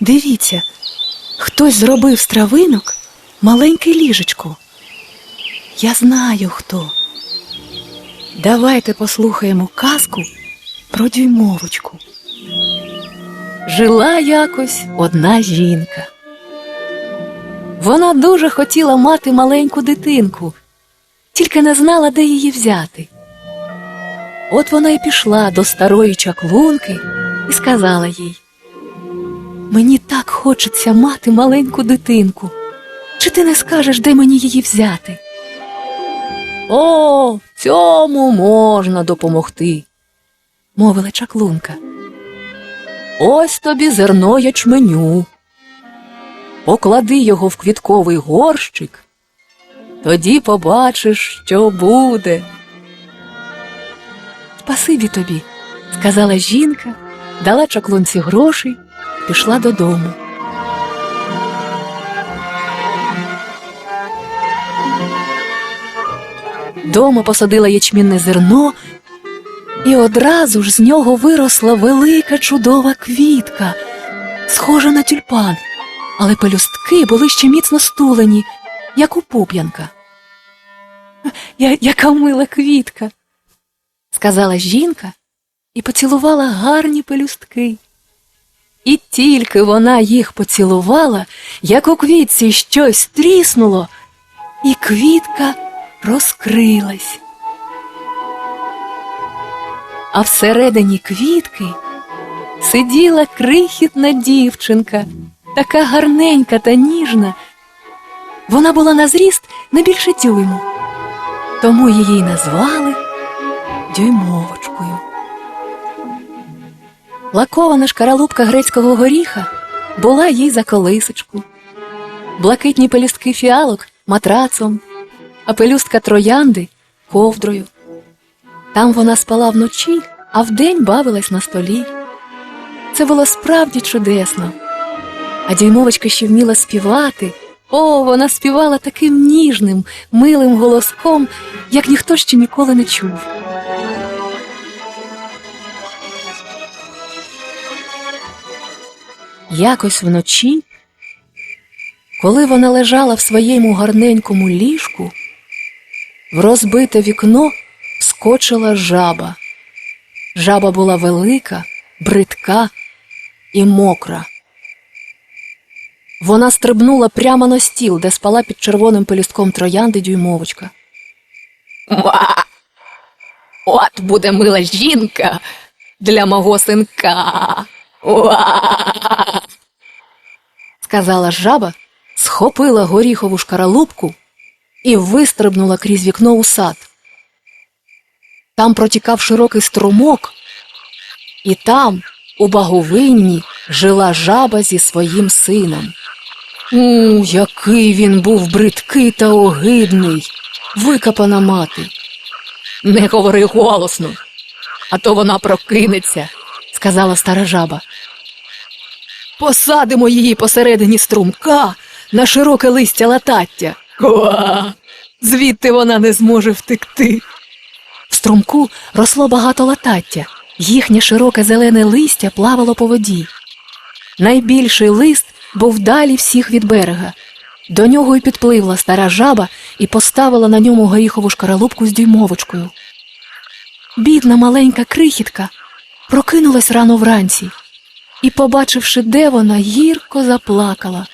Дивіться, хтось зробив з травинок маленьке ліжечко. Я знаю хто. Давайте послухаємо казку про дюймовочку. Жила якось одна жінка. Вона дуже хотіла мати маленьку дитинку, тільки не знала, де її взяти. От вона й пішла до старої чаклунки і сказала їй: Мені так хочеться мати маленьку дитинку. Чи ти не скажеш, де мені її взяти? О, цьому можна допомогти, мовила чаклунка. Ось тобі зерно ячменю. Поклади його в квітковий горщик, тоді побачиш, що буде. Спасибі тобі, сказала жінка, дала чаклунці грошей, пішла додому. Дома посадила ячмінне зерно, і одразу ж з нього виросла велика чудова квітка, схожа на тюльпан, але пелюстки були ще міцно стулені, як у пуп'янка. Я, яка мила квітка, сказала жінка і поцілувала гарні пелюстки. І тільки вона їх поцілувала, як у квітці щось тріснуло, і квітка розкрилась. А всередині квітки сиділа крихітна дівчинка, така гарненька та ніжна. Вона була на зріст не більше дюйму, тому її назвали дюймовочкою. Лакована шкаралупка грецького горіха була їй за колисочку, блакитні пелюстки фіалок матрацом, а пелюстка троянди ковдрою. Там вона спала вночі, а вдень бавилась на столі. Це було справді чудесно. А дюймовочка ще вміла співати. О, вона співала таким ніжним, милим голоском, як ніхто ще ніколи не чув. Якось вночі, коли вона лежала в своєму гарненькому ліжку, в розбите вікно скочила жаба. Жаба була велика, бридка і мокра. Вона стрибнула прямо на стіл, де спала під червоним пелюстком троянди дюймовочка. Ма! От буде мила жінка для мого синка. Сказала жаба, схопила горіхову шкаралупку і вистрибнула крізь вікно у сад. Там протікав широкий струмок, і там, у баговинні, жила жаба зі своїм сином. У, який він був бридкий та огидний, викопана мати. Не говори голосно, а то вона прокинеться, сказала стара жаба. Посадимо її посередині струмка на широке листя латаття. Уа! Звідти вона не зможе втекти. В струмку росло багато латаття, їхнє широке зелене листя плавало по воді. Найбільший лист був далі всіх від берега. До нього й підпливла стара жаба і поставила на ньому горіхову шкаралупку з дюймовочкою. Бідна маленька крихітка прокинулась рано вранці і, побачивши, де вона, гірко заплакала.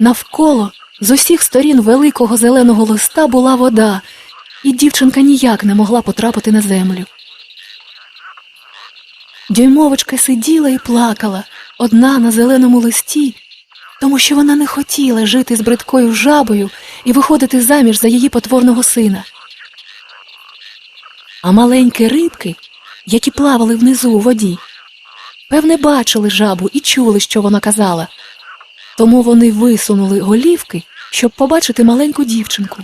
Навколо з усіх сторін великого зеленого листа була вода, і дівчинка ніяк не могла потрапити на землю. Дюймовочка сиділа і плакала одна на зеленому листі, тому що вона не хотіла жити з бридкою жабою і виходити заміж за її потворного сина. А маленькі рибки, які плавали внизу у воді, певне, бачили жабу і чули, що вона казала. Тому вони висунули голівки, щоб побачити маленьку дівчинку.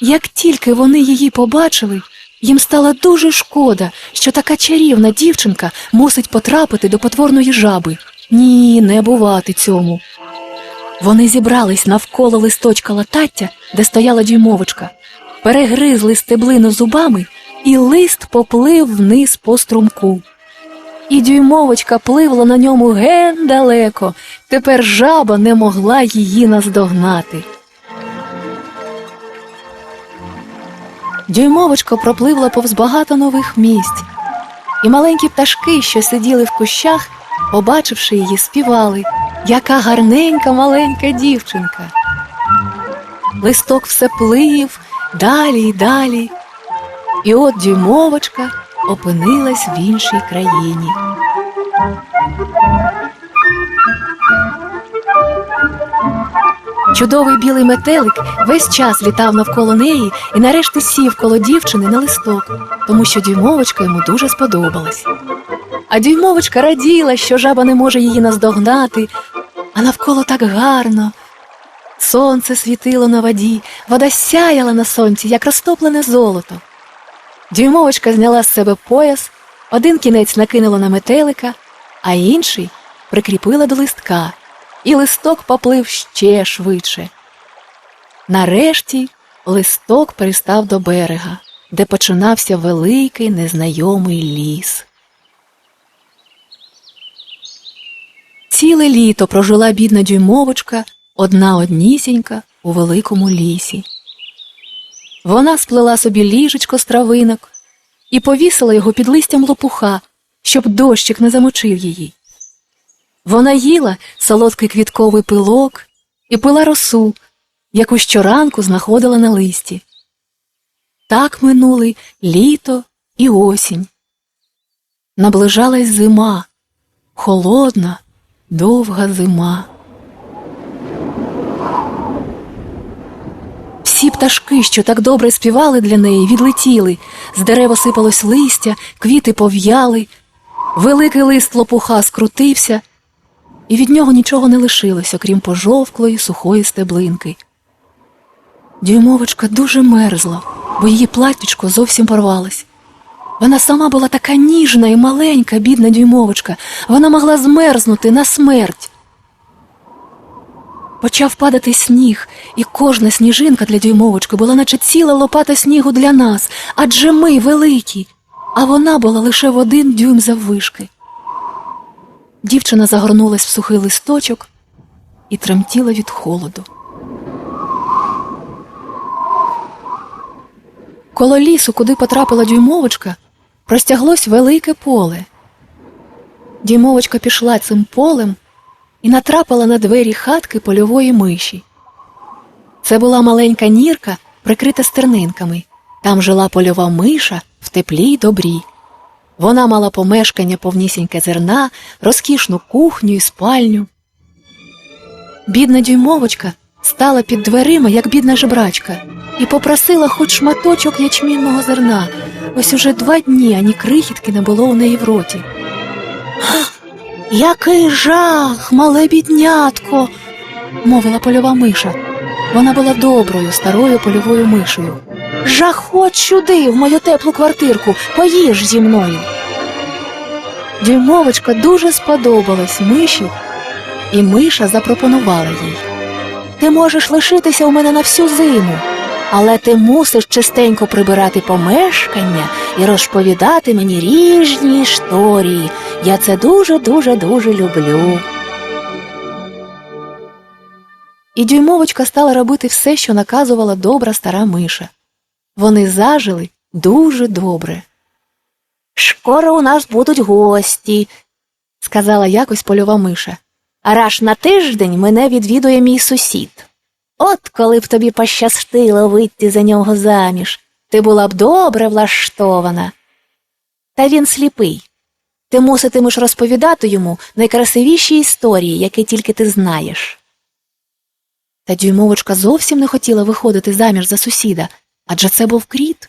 Як тільки вони її побачили, їм стало дуже шкода, що така чарівна дівчинка мусить потрапити до потворної жаби. Ні, не бувати цьому. Вони зібрались навколо листочка латаття, де стояла дюймовочка, перегризли стеблину зубами, і лист поплив вниз по струмку. і дюймовочка пливла на ньому ген далеко. Тепер жаба не могла її наздогнати. Дюймовочка пропливла повз багато нових місць, і маленькі пташки, що сиділи в кущах, побачивши її, співали, яка гарненька маленька дівчинка. Листок все плив далі й далі, і от дюймовочка опинилась в іншій країні. Чудовий білий метелик весь час літав навколо неї і нарешті сів коло дівчини на листок, тому що дюймовочка йому дуже сподобалась. А дюймовочка раділа, що жаба не може її наздогнати, а навколо так гарно. Сонце світило на воді, вода сяяла на сонці, як розтоплене золото. Дюймовочка зняла з себе пояс, один кінець накинула на метелика, а інший прикріпила до листка, і листок поплив ще швидше. Нарешті листок пристав до берега, де починався великий незнайомий ліс. Ціле літо прожила бідна дюймовочка, одна однісінька у великому лісі. Вона сплела собі ліжечко з травинок і повісила його під листям лопуха, щоб дощик не замочив її. Вона їла солодкий квітковий пилок і пила росу, яку щоранку знаходила на листі. Так минули літо і осінь. Наближалась зима, холодна, довга зима. Всі пташки, що так добре співали для неї, відлетіли, з дерева сипалось листя, квіти пов'яли, великий лист лопуха скрутився, і від нього нічого не лишилось, окрім пожовклої сухої стеблинки. Дюймовочка дуже мерзла, бо її платтячко зовсім порвалось. Вона сама була така ніжна і маленька, бідна дюймовочка, вона могла змерзнути на смерть. Почав падати сніг, і кожна сніжинка для дюймовочки була, наче ціла лопата снігу для нас, адже ми великі, а вона була лише в один дюйм заввишки. Дівчина загорнулась в сухий листочок і тремтіла від холоду. Коло лісу, куди потрапила дюймовочка, простяглось велике поле. Дюймовочка пішла цим полем і натрапила на двері хатки польової миші. Це була маленька нірка, прикрита стернинками. Там жила польова миша в теплі й добрі. Вона мала помешкання повнісіньке зерна, розкішну кухню і спальню. Бідна дюймовочка стала під дверима, як бідна жебрачка, і попросила хоч шматочок ячмінного зерна. Ось уже два дні ані крихітки не було у неї в роті. Який жах, мале біднятко, мовила польова миша. Вона була доброю, старою польовою мишею. Жахоть сюди, в мою теплу квартирку, поїж зі мною. Дюймовочка дуже сподобалась миші, і миша запропонувала їй. Ти можеш лишитися у мене на всю зиму, але ти мусиш частенько прибирати помешкання і розповідати мені різні історії. Я це дуже, дуже, дуже люблю. І дюймовочка стала робити все, що наказувала добра стара миша. Вони зажили дуже добре. Скоро у нас будуть гості, сказала якось польова миша. А раз на тиждень мене відвідує мій сусід. От коли б тобі пощастило вийти за нього заміж, ти була б добре влаштована. Та він сліпий. Ти муситимеш розповідати йому найкрасивіші історії, які тільки ти знаєш. Та дюймовочка зовсім не хотіла виходити заміж за сусіда, адже це був кріт.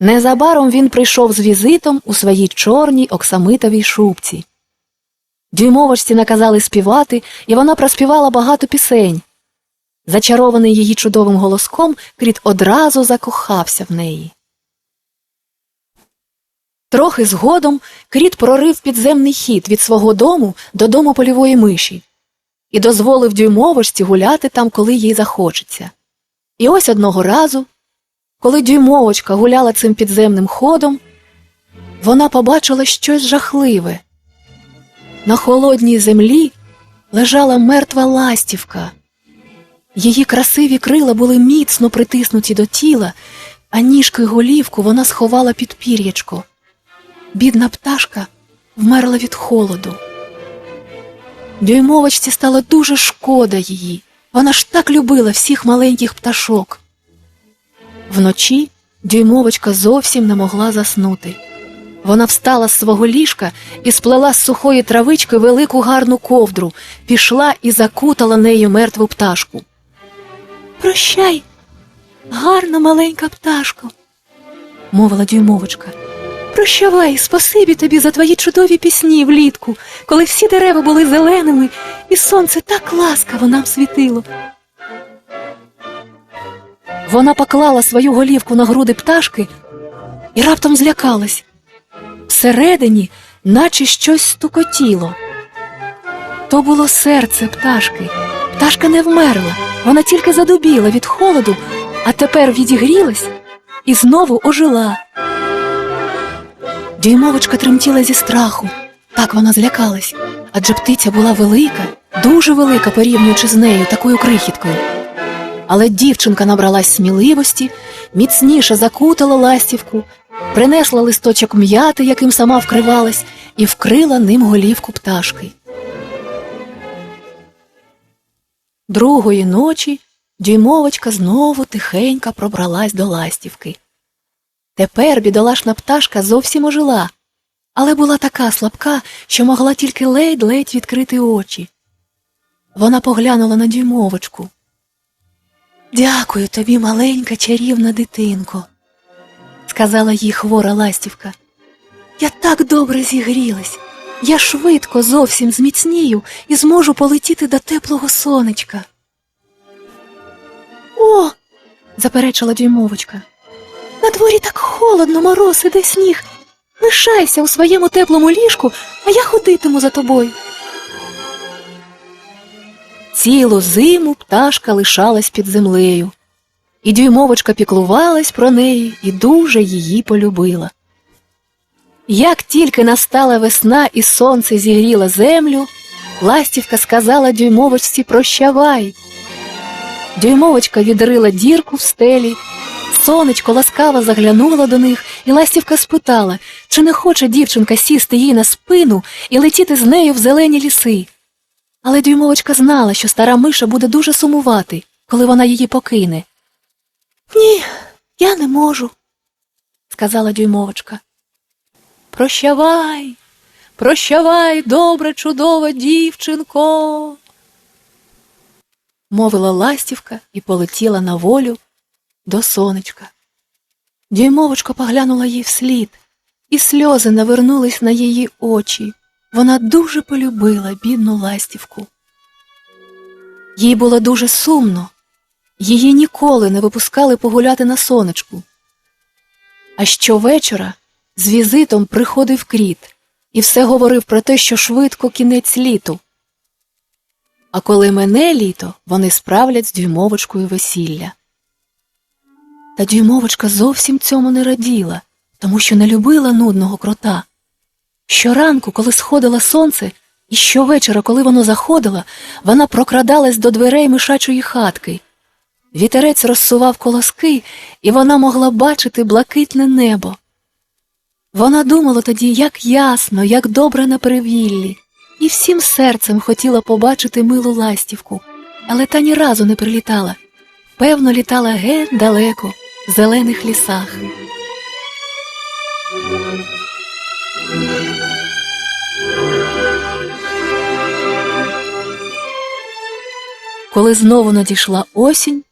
Незабаром він прийшов з візитом у своїй чорній оксамитовій шубці. Дюймовочці наказали співати, і вона проспівала багато пісень. Зачарований її чудовим голоском, кріт одразу закохався в неї. Трохи згодом кріт прорив підземний хід від свого дому до дому польової миші і дозволив дюймовочці гуляти там, коли їй захочеться. І ось одного разу, коли дюймовочка гуляла цим підземним ходом, вона побачила щось жахливе. На холодній землі лежала мертва ластівка. Її красиві крила були міцно притиснуті до тіла, а ніжки голівку вона сховала під пір'ячко. Бідна пташка вмерла від холоду. Дюймовочці стало дуже шкода її. Вона ж так любила всіх маленьких пташок. Вночі дюймовочка зовсім не могла заснути. Вона встала з свого ліжка і сплела з сухої травички велику гарну ковдру, пішла і закутала нею мертву пташку. Прощай, гарна маленька пташко, мовила дюймовочка. Прощавай, спасибі тобі за твої чудові пісні влітку, коли всі дерева були зеленими, і сонце так ласкаво нам світило. Вона поклала свою голівку на груди пташки і раптом злякалась. Всередині, наче щось стукотіло. То було серце пташки. Пташка не вмерла, вона тільки задубіла від холоду, а тепер відігрілась і знову ожила. Дюймовочка тремтіла зі страху. Так вона злякалась, адже птиця була велика, дуже велика порівнюючи з нею такою крихіткою. Але дівчинка набралась сміливості, міцніше закутала ластівку, принесла листочок м'яти, яким сама вкривалась, і вкрила ним голівку пташки. Другої ночі дюймовочка знову тихенько пробралась до ластівки. Тепер бідолашна пташка зовсім ожила, але була така слабка, що могла тільки ледь-ледь відкрити очі. Вона поглянула на дюймовочку. Дякую тобі, маленька чарівна дитинко, сказала їй хвора ластівка. Я так добре зігрілась. Я швидко зовсім зміцнію і зможу полетіти до теплого сонечка. О, заперечила дюймовочка. На дворі так холодно, мороз іде сніг. Лишайся у своєму теплому ліжку, а я ходитиму за тобою. Цілу зиму пташка лишалась під землею, і дюймовочка піклувалась про неї і дуже її полюбила. Як тільки настала весна і сонце зігріло землю, ластівка сказала дюймовочці прощавай. Дюймовочка відрила дірку в стелі, сонечко ласкаво заглянуло до них, і ластівка спитала, чи не хоче дівчинка сісти їй на спину і летіти з нею в зелені ліси. Але дюймовочка знала, що стара миша буде дуже сумувати, коли вона її покине. Ні, я не можу, сказала дюймовочка. Прощавай, прощавай, добре, чудова дівчинко. мовила ластівка і полетіла на волю до сонечка. Дюймовочка поглянула їй вслід, і сльози навернулись на її очі. Вона дуже полюбила бідну ластівку. Їй було дуже сумно, її ніколи не випускали погуляти на сонечку. А щовечора з візитом приходив кріт і все говорив про те, що швидко кінець літу. А коли мене літо, вони справлять з дюймовочкою весілля. Та дюймовочка зовсім цьому не раділа, тому що не любила нудного крота. Щоранку, коли сходило сонце, і щовечора, коли воно заходило, вона прокрадалась до дверей мишачої хатки. Вітерець розсував колоски, і вона могла бачити блакитне небо. Вона думала тоді, як ясно, як добре на перевіллі, і всім серцем хотіла побачити милу ластівку, але та ні разу не прилітала. Певно, літала геть далеко, в зелених лісах. Коли знову надійшла осінь,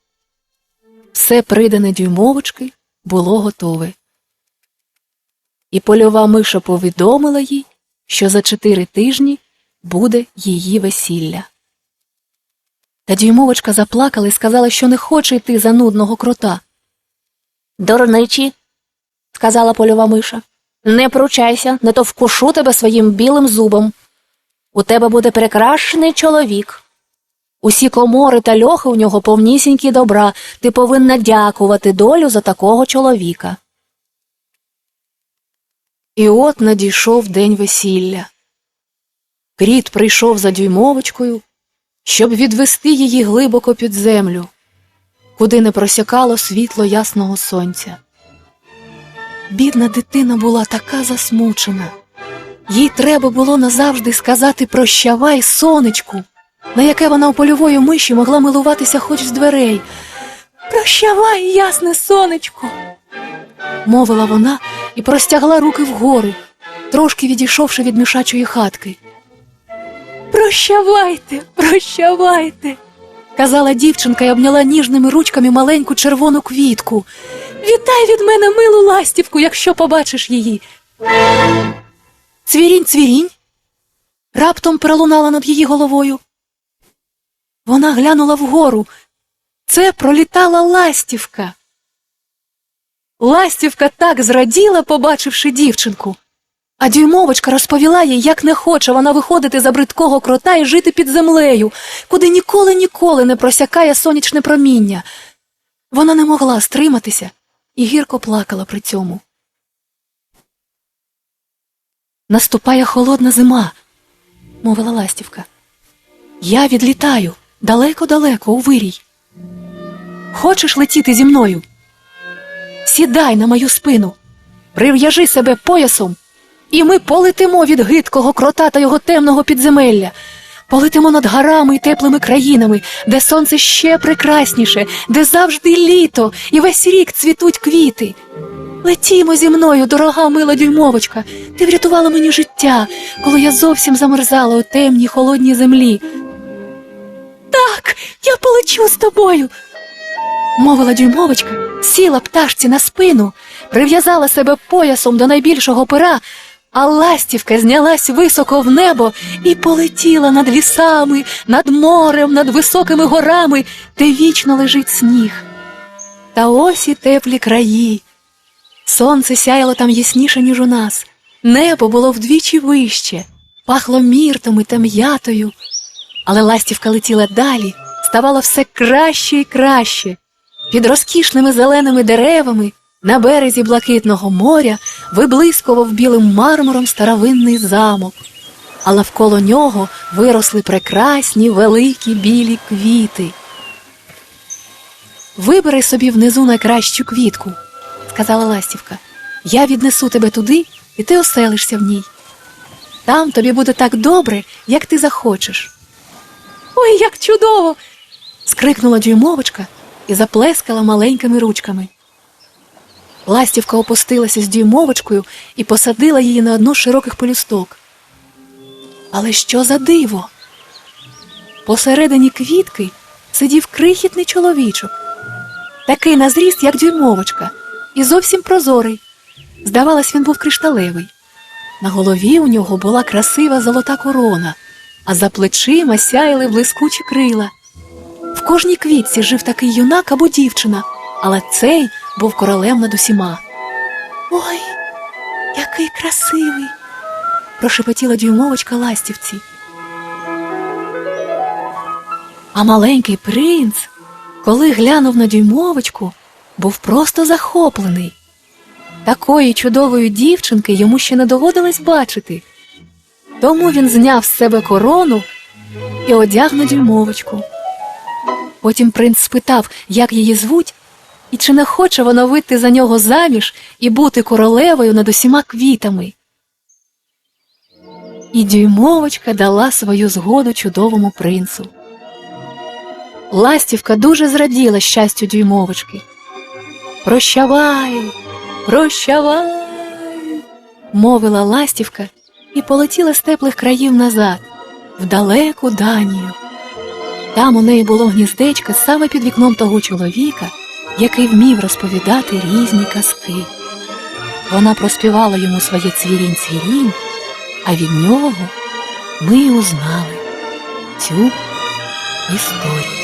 все придане дюймовочки було готове. І польова миша повідомила їй, що за чотири тижні буде її весілля. Та дюймовочка заплакала і сказала, що не хоче йти за нудного крота. Дурничі, сказала польова миша, не пручайся, не то вкушу тебе своїм білим зубом. У тебе буде прекрасний чоловік. Усі комори та льохи у нього повнісінькі добра, ти повинна дякувати долю за такого чоловіка. І от надійшов день весілля. Кріт прийшов за дюймовочкою, щоб відвести її глибоко під землю, куди не просякало світло ясного сонця. Бідна дитина була така засмучена. Їй треба було назавжди сказати прощавай, сонечку, на яке вона у польової миші могла милуватися хоч з дверей. Прощавай, ясне сонечко, мовила вона і простягла руки вгори, трошки відійшовши від мішачої хатки. Прощавайте, прощавайте, казала дівчинка і обняла ніжними ручками маленьку червону квітку. Вітай від мене милу ластівку, якщо побачиш її. Цвірінь, цвірінь. Раптом пролунала над її головою. Вона глянула вгору. Це пролітала ластівка. Ластівка так зраділа, побачивши дівчинку. А дюймовочка розповіла їй, як не хоче вона виходити за бридкого крота і жити під землею, куди ніколи ніколи не просякає сонячне проміння. Вона не могла стриматися і гірко плакала при цьому. Наступає холодна зима, мовила ластівка. Я відлітаю далеко-далеко у вирій. Хочеш летіти зі мною? Сідай на мою спину, прив'яжи себе поясом, і ми полетимо від гидкого крота та його темного підземелля. Полетимо над горами і теплими країнами, де сонце ще прекрасніше, де завжди літо і весь рік цвітуть квіти. Летімо зі мною, дорога мила дюймовочка. Ти врятувала мені життя, коли я зовсім замерзала у темній холодній землі. Так, я полечу з тобою, мовила дюймовочка, сіла пташці на спину, прив'язала себе поясом до найбільшого пера, а ластівка знялась високо в небо і полетіла над лісами, над морем, над високими горами, де вічно лежить сніг. Та ось і теплі краї. Сонце сяяло там ясніше, ніж у нас. Небо було вдвічі вище, пахло міртами та м'ятою. Але ластівка летіла далі, ставало все краще і краще. Під розкішними зеленими деревами на березі блакитного моря виблискував білим мармуром старовинний замок, а навколо нього виросли прекрасні великі білі квіти. Вибери собі внизу найкращу квітку, сказала ластівка. Я віднесу тебе туди, і ти оселишся в ній. Там тобі буде так добре, як ти захочеш. Ой, як чудово! скрикнула дюймовочка і заплескала маленькими ручками. Ластівка опустилася з дюймовочкою і посадила її на одну з широких пелюсток. Але що за диво? Посередині квітки сидів крихітний чоловічок, такий на зріст, як дюймовочка, і зовсім прозорий. Здавалось, він був кришталевий. На голові у нього була красива золота корона, а за плечима сяяли блискучі крила. В кожній квітці жив такий юнак або дівчина, але цей був королем над усіма. Ой, який красивий! прошепотіла дюймовочка ластівці. А маленький принц, коли глянув на дюймовочку, був просто захоплений. Такої чудової дівчинки йому ще не доводилось бачити. Тому він зняв з себе корону і одяг на дюймовочку. Потім принц спитав, як її звуть, і чи не хоче вона вийти за нього заміж і бути королевою над усіма квітами. І дюймовочка дала свою згоду чудовому принцу. Ластівка дуже зраділа щастю дюймовочки. Прощавай, прощавай, мовила ластівка і полетіла з теплих країв назад, в далеку Данію. Там у неї було гніздечко саме під вікном того чоловіка, який вмів розповідати різні казки. Вона проспівала йому своє цвірінь цвірінь, а від нього ми узнали цю історію.